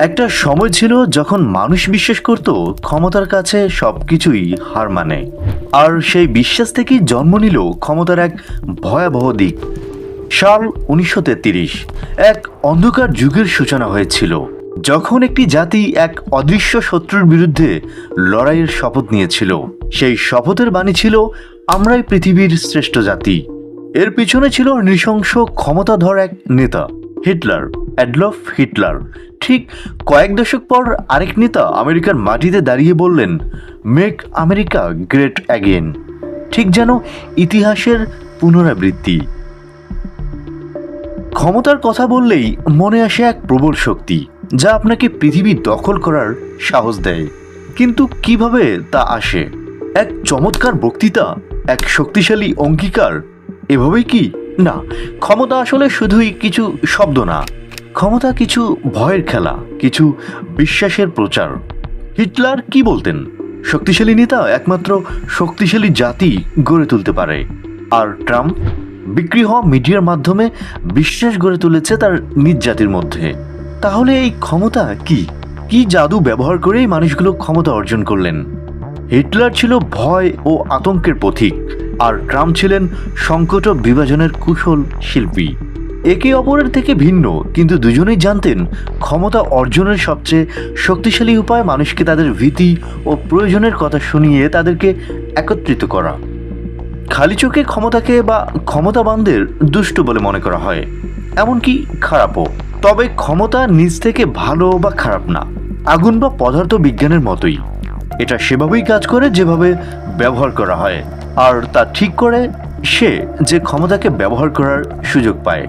একটা সময় ছিল যখন মানুষ বিশ্বাস করত ক্ষমতার কাছে সবকিছুই হার মানে। আর সেই বিশ্বাস থেকেই জন্ম নিল ক্ষমতার এক ভয়াবহ দিক। সাল উনিশশো এক অন্ধকার যুগের সূচনা হয়েছিল, যখন একটি জাতি এক অদৃশ্য শত্রুর বিরুদ্ধে লড়াইয়ের শপথ নিয়েছিল। সেই শপথের বাণী ছিল, আমরাই পৃথিবীর শ্রেষ্ঠ জাতি। এর পিছনে ছিল নৃশংস ক্ষমতাধর এক নেতা। Hitler, Adolf Hitler. ঠিক কয়েক দশক পর আরেক নেতা আমেরিকার মাটিতে দাঁড়িয়ে বললেন মেক আমেরিকা গ্রেট অ্যাগেন ঠিক যেন ইতিহাসের পুনরাবৃত্তি। ক্ষমতার কথা বললেই মনে আসে এক প্রবল শক্তি, যা আপনাকে পৃথিবী দখল করার সাহস দেয়। কিন্তু কীভাবে তা আসে? এক চমৎকার বক্তৃতা, এক শক্তিশালী অঙ্গীকার, এভাবেই কি না, ক্ষমতা আসলে শুধুই কিছু শব্দ না। ক্ষমতা কিছু ভয়ের খেলা, কিছু বিশ্বাসের প্রচার। হিটলার কি বলতেন? শক্তিশালী নেতা একমাত্র শক্তিশালী জাতি গড়ে তুলতে পারে। আর ট্রাম্প? বিক্রি হওয়া মিডিয়ার মাধ্যমে বিশ্বাস গড়ে তুলেছে তার নিজ জাতির মধ্যে। তাহলে এই ক্ষমতা কি? কি জাদু ব্যবহার করেই মানুষগুলো ক্ষমতা অর্জন করলেন? হিটলার ছিল ভয় ও আতঙ্কের পথিক আর ট্রাম্প ছিলেন সংকট বিভাজনের কুশল শিল্পী। একে অপরের থেকে ভিন্ন, কিন্তু দুজনেই জানতেন ক্ষমতা অর্জনের সবচেয়ে শক্তিশালী উপায় মানুষকে তাদের ভীতি ও প্রয়োজনের কথা শুনিয়ে তাদেরকে একত্রিত করা। খালি চোখে ক্ষমতাকে বা ক্ষমতাবানদের দুষ্ট বলে মনে করা হয়। এমনকি খারাপও। তবে ক্ষমতা নিজ থেকে ভালো বা খারাপ না, আগুন বা পদার্থ বিজ্ঞানের মতোই। এটা সেভাবেই কাজ করে যেভাবে ব্যবহার করা হয়। আর তা ঠিক করে সে যে ক্ষমতাকে ব্যবহার করার সুযোগ পায়।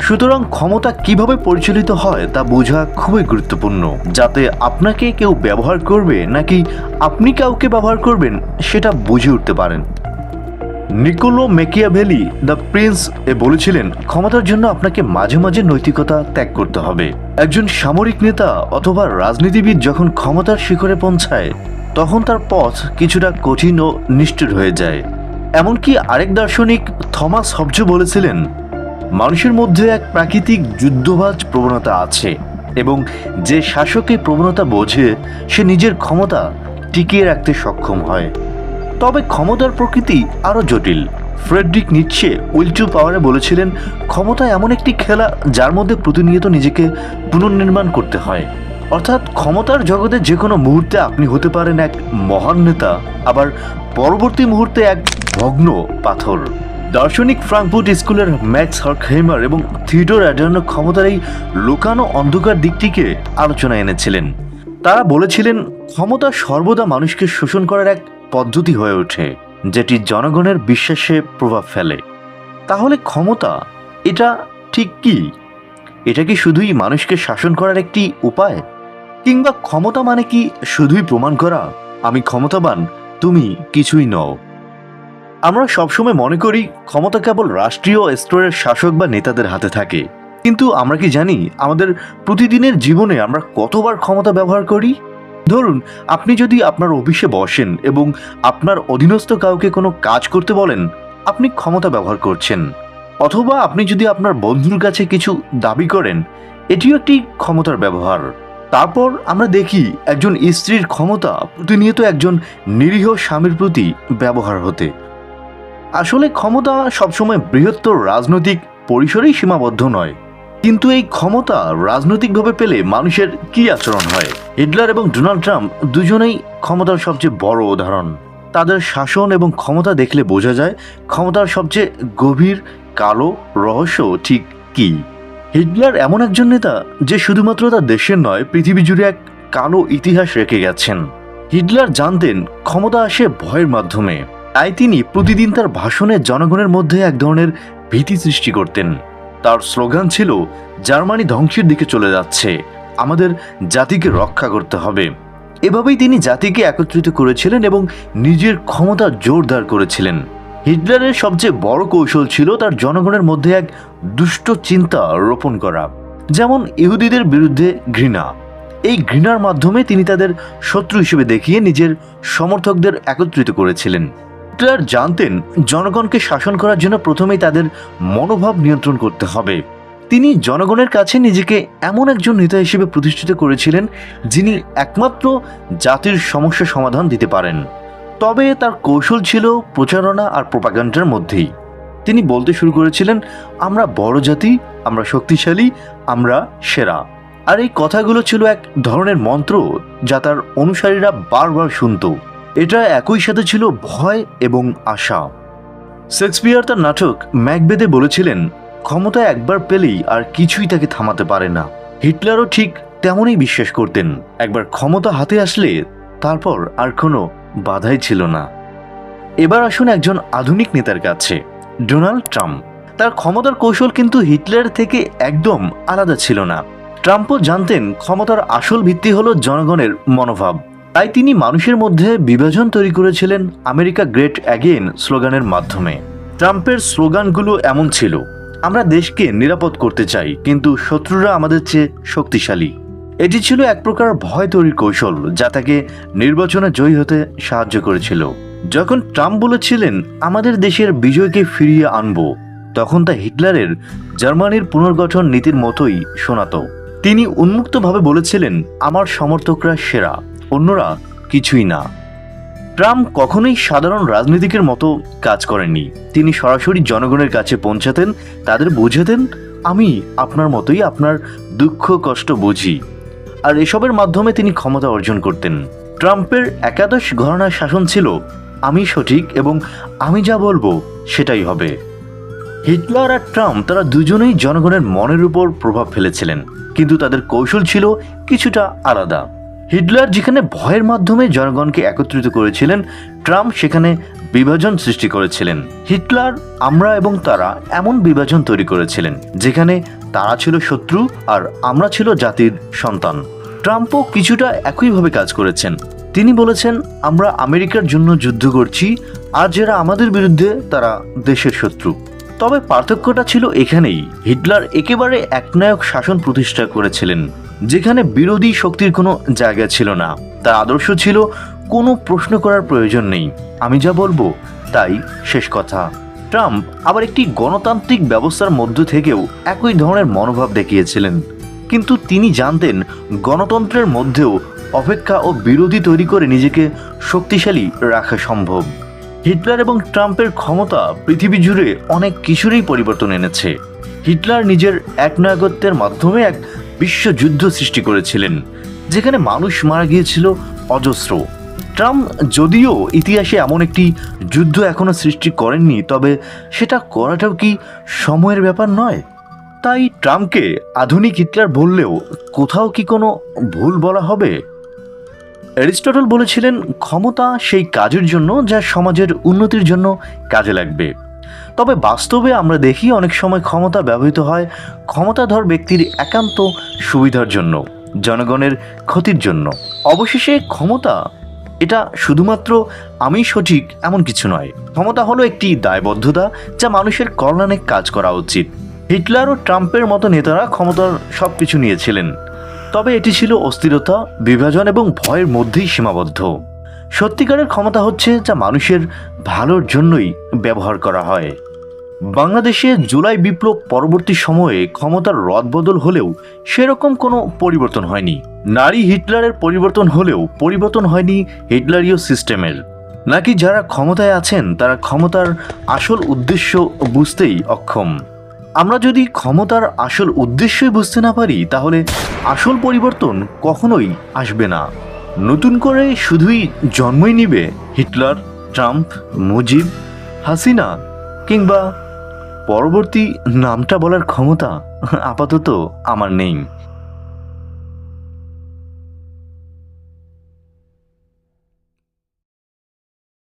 সুতরাং ক্ষমতা কীভাবে পরিচালিত হয় তা বোঝা খুবই গুরুত্বপূর্ণ। যাতে আপনাকে কেউ ব্যবহার করবে নাকি আপনি কাউকে ব্যবহার করবেন সেটা বুঝে উঠতে পারেন। নিকোলো মেকিয়াভেলি, দ্য প্রিন্স, এ বলেছিলেন, ক্ষমতার জন্য আপনাকে মাঝে মাঝে নৈতিকতা ত্যাগ করতে হবে। একজন সামরিক নেতা অথবা রাজনীতিবিদ যখন ক্ষমতার শিখরে পৌঁছায় তখন তার পথ কিছুটা কঠিন ও নিষ্ঠুর হয়ে যায়। এমনকি আরেক দার্শনিক থমাস হবজ বলেছিলেন, মানুষের মধ্যে এক প্রাকৃতিক যুদ্ধবাজ প্রবণতা আছে এবং যে শাসক প্রবণতা বোঝে, সে নিজের ক্ষমতা টিকিয়ে রাখতে সক্ষম হয়। তবে ক্ষমতার প্রকৃতি আরও জটিল। ফ্রেডরিক নিচ্ছে উইল টু পাওয়ারে বলেছিলেন, ক্ষমতা এমন একটি খেলা যার মধ্যে প্রতিনিয়ত নিজেকে পুনর্নির্মাণ করতে হয়। অর্থাৎ ক্ষমতার জগতে যে কোনো মুহূর্তে আপনি হতে পারেন এক মহান নেতা, আবার পরবর্তী মুহূর্তে এক ভগ্ন পাথর। দার্শনিক ফ্রাঙ্কফুট স্কুলের ম্যাক্স হর্কহেমার এবং থিয়েটার অ্যাডার্নো ক্ষমতার এই লুকানো অন্ধকার দিকটিকে আলোচনায় এনেছিলেন। তারা বলেছিলেন, ক্ষমতা সর্বদা মানুষকে শোষণ করার এক পদ্ধতি হয়ে ওঠে, যেটি জনগণের বিশ্বাসে প্রভাব ফেলে। তাহলে ক্ষমতা, এটা ঠিক কি? এটা কি শুধুই মানুষকে শাসন করার একটি উপায়? কিংবা ক্ষমতা মানে কি শুধুই প্রমাণ করা? আমি ক্ষমতাবান, তুমি কিছুই নও। আমরা সবসময় মনে করি ক্ষমতা কেবল রাষ্ট্রীয় স্তরের শাসক বা নেতাদের হাতে থাকে। কিন্তু আমরা কি জানি আমাদের প্রতিদিনের জীবনে আমরা কতবার ক্ষমতা ব্যবহার করি? ধরুন, আপনি যদি আপনার অফিসে বসেন এবং আপনার অধীনস্থ কাউকে কোনো কাজ করতে বলেন, আপনি ক্ষমতা ব্যবহার করছেন। অথবা আপনি যদি আপনার বন্ধুর কাছে কিছু দাবি করেন, এটিও একটি ক্ষমতার ব্যবহার। তারপর আমরা দেখি একজন স্ত্রীর ক্ষমতা প্রতিনিয়ত একজন নিরীহ স্বামীর প্রতি ব্যবহার হতে। আসলে ক্ষমতা সবসময় বৃহত্তর রাজনৈতিক পরিসরেই সীমাবদ্ধ নয়। কিন্তু এই ক্ষমতা রাজনৈতিকভাবে পেলে মানুষের কি আচরণ হয়? হিটলার এবং ডোনাল্ড ট্রাম্প দুজনেই ক্ষমতার সবচেয়ে বড় উদাহরণ। তাদের শাসন এবং ক্ষমতা দেখলে বোঝা যায় ক্ষমতার সবচেয়ে গভীর কালো রহস্য ঠিক কি? হিটলার এমন একজন নেতা যে শুধুমাত্র তার দেশের নয়, পৃথিবী জুড়ে এক কালো ইতিহাস রেখে গেছেন। হিটলার জানতেন ক্ষমতা আসে ভয়ের মাধ্যমে। তাই তিনি প্রতিদিন তার ভাষণে জনগণের মধ্যে এক ধরনের ভীতি সৃষ্টি করতেন। তার স্লোগান ছিল, জার্মানি ধ্বংসের দিকে চলে যাচ্ছে। আমাদের জাতিকে রক্ষা করতে হবে। এভাবেই তিনি জাতিকে একত্রিত করেছিলেন এবং নিজের ক্ষমতা জোরদার করেছিলেন। হিটলারের সবচেয়ে বড় কৌশল ছিল তার জনগণের মধ্যে এক দুষ্ট চিন্তা রোপণ করা, যেমন ইহুদিদের বিরুদ্ধে ঘৃণা। এই ঘৃণার মাধ্যমে তিনি তাদের শত্রু হিসেবে দেখিয়ে নিজের সমর্থকদের একত্রিত করেছিলেন। হিটলার জানতেন, জনগণকে শাসন করার জন্য প্রথমেই তাদের মনোভাব নিয়ন্ত্রণ করতে হবে। তিনি জনগণের কাছে নিজেকে এমন একজন নেতা হিসেবে প্রতিষ্ঠিত করেছিলেন, যিনি একমাত্র জাতির সমস্যা সমাধান দিতে পারেন। তবে তার কৌশল ছিল প্রচারণা আর প্রোপাগান্ডার মধ্যেই। তিনি বলতে শুরু করেছিলেন, আমরা বড় জাতি, আমরা শক্তিশালী, আমরা সেরা। আর এই কথাগুলো ছিল এক ধরনের মন্ত্র যা তার অনুসারীরা বারবার শুনত। এটা একই সাথে ছিল ভয় এবং আশা। শেক্সপিয়ার তার নাটক ম্যাকবেদে বলেছিলেন, ক্ষমতা একবার পেলেই আর কিছুই তাকে থামাতে পারে না। হিটলারও ঠিক তেমনই বিশ্বাস করতেন। একবার ক্ষমতা হাতে আসলে তারপর আর কোনো বাধাই ছিল না। এবার আসুন একজন আধুনিক নেতার কাছে, ডোনাল্ড ট্রাম্প। তার ক্ষমতার কৌশল কিন্তু হিটলার থেকে একদম আলাদা ছিল না। ট্রাম্পও জানতেন ক্ষমতার আসল ভিত্তি হলো জনগণের মনোভাব। তাই তিনি মানুষের মধ্যে বিভাজন তৈরি করেছিলেন আমেরিকা গ্রেট অ্যাগেন স্লোগানের মাধ্যমে। ট্রাম্পের স্লোগানগুলো এমন ছিল, আমরা দেশকে নিরাপদ করতে চাই, কিন্তু শত্রুরা আমাদের চেয়ে শক্তিশালী। এটি ছিল এক প্রকার ভয় তৈরির কৌশল, যা তাকে নির্বাচনে জয়ী হতে সাহায্য করেছিল। যখন ট্রাম্প বলেছিলেন, আমাদের দেশের বিজয়কে ফিরিয়ে আনব, তখন তা হিটলারের জার্মানির পুনর্গঠন নীতির মতোই শোনাতো। তিনি উন্মুক্তভাবে বলেছিলেন, আমার সমর্থকরা সেরা, অন্যরা কিছুই না। ট্রাম্প কখনোই সাধারণ রাজনীতিকের মতো কাজ করেননি। তিনি সরাসরি জনগণের কাছে পৌঁছাতেন, তাদের বোঝাতেন, আমি আপনার মতোই আপনার দুঃখ, কষ্ট বুঝি। আর এসবের মাধ্যমে তিনি ক্ষমতা অর্জন করতেন। ট্রাম্পের একাদশ ঘরানার শাসন ছিল, আমি সঠিক এবং আমি যা বলব সেটাই হবে। হিটলার আর ট্রাম্প তারা দুজনেই জনগণের মনের উপর প্রভাব ফেলেছিলেন, কিন্তু তাদের কৌশল ছিল কিছুটা আলাদা। হিটলার যেখানে ভয়ের মাধ্যমে জনগণকে একত্রিত করেছিলেন, ট্রাম্প সেখানে বিভাজন সৃষ্টি করেছিলেন। হিটলার, আমরা এবং তারা এমন বিভাজন তৈরি করেছিলেন, যেখানে তারা ছিল শত্রু আর আমরা ছিল জাতির সন্তান। ট্রাম্পও কিছুটা একইভাবে কাজ করেছেন। তিনি বলেছেন, আমরা আমেরিকার জন্য যুদ্ধ করছি, আর যারা আমাদের বিরুদ্ধে তারা দেশের শত্রু। তবে পার্থক্যটা ছিল এখানেই। হিটলার একেবারে একনায়ক শাসন প্রতিষ্ঠা করেছিলেন, যেখানে বিরোধী শক্তির কোনো জায়গা ছিল না। তার আদর্শ ছিল, কোনো প্রশ্ন করার প্রয়োজন নেই। আমি যা বলব, তাই শেষ কথা। ট্রাম্প আবার একটি গণতান্ত্রিক ব্যবস্থার মধ্য থেকেও একই ধরনের মনোভাব দেখিয়েছিলেন। কিন্তু তিনি জানতেন গণতন্ত্রের মধ্যেও অপেক্ষা ও বিরোধী তৈরি করে নিজেকে শক্তিশালী রাখা সম্ভব। হিটলার এবং ট্রাম্পের ক্ষমতা পৃথিবী জুড়ে অনেক কিছুরই পরিবর্তন এনেছে। হিটলার নিজের একনায়কত্বের মাধ্যমে এক বিশ্বযুদ্ধ সৃষ্টি করেছিলেন, যেখানে মানুষ মারা গিয়েছিল অজস্র। ট্রাম্প যদিও ইতিহাসে এমন একটি যুদ্ধ এখনও সৃষ্টি করেননি, তবে সেটা করাটাও কি সময়ের ব্যাপার নয়? তাই ট্রাম্পকে আধুনিক হিটলার বললেও কোথাও কি কোনো ভুল বলা হবে? অ্যারিস্টটল বলেছিলেন, ক্ষমতা সেই কাজের জন্য যা সমাজের উন্নতির জন্য কাজে লাগবে। তবে বাস্তবে আমরা দেখি অনেক সময় ক্ষমতা ব্যবহৃত হয় ক্ষমতাধর ব্যক্তির একান্ত সুবিধার জন্য, জনগণের ক্ষতির জন্য। অবশেষে ক্ষমতা এটা শুধুমাত্র আমি সঠিক এমন কিছু নয়। ক্ষমতা হলো একটি দায়বদ্ধতা যা মানুষের কল্যাণে কাজ করা উচিত। হিটলার ও ট্রাম্পের মতো নেতারা ক্ষমতার সব কিছু নিয়েছিলেন। তবে এটি ছিল অস্থিরতা, বিভাজন এবং ভয়ের মধ্যেই সীমাবদ্ধ। সত্যিকারের ক্ষমতা হচ্ছে যা মানুষের ভালোর জন্যই ব্যবহার করা হয়। বাংলাদেশে জুলাই বিপ্লব পরবর্তী সময়ে ক্ষমতার রদবদল হলেও সেরকম কোনো পরিবর্তন হয়নি। নারী হিটলারের পরিবর্তন হলেও পরিবর্তন হয়নি হিটলারীয় সিস্টেমের। নাকি যারা ক্ষমতায় আছেন, তারা ক্ষমতার আসল উদ্দেশ্য বুঝতেই অক্ষম। আমরা যদি ক্ষমতার আসল উদ্দেশ্যই বুঝতে না পারি, তাহলে আসল পরিবর্তন কখনোই আসবে না। নতুন করে শুধুই জন্মই নিবে হিটলার, ট্রাম্প, মুজিব, হাসিনা কিংবা পরবর্তী নামটা বলার ক্ষমতা আপাতত আমার নেই।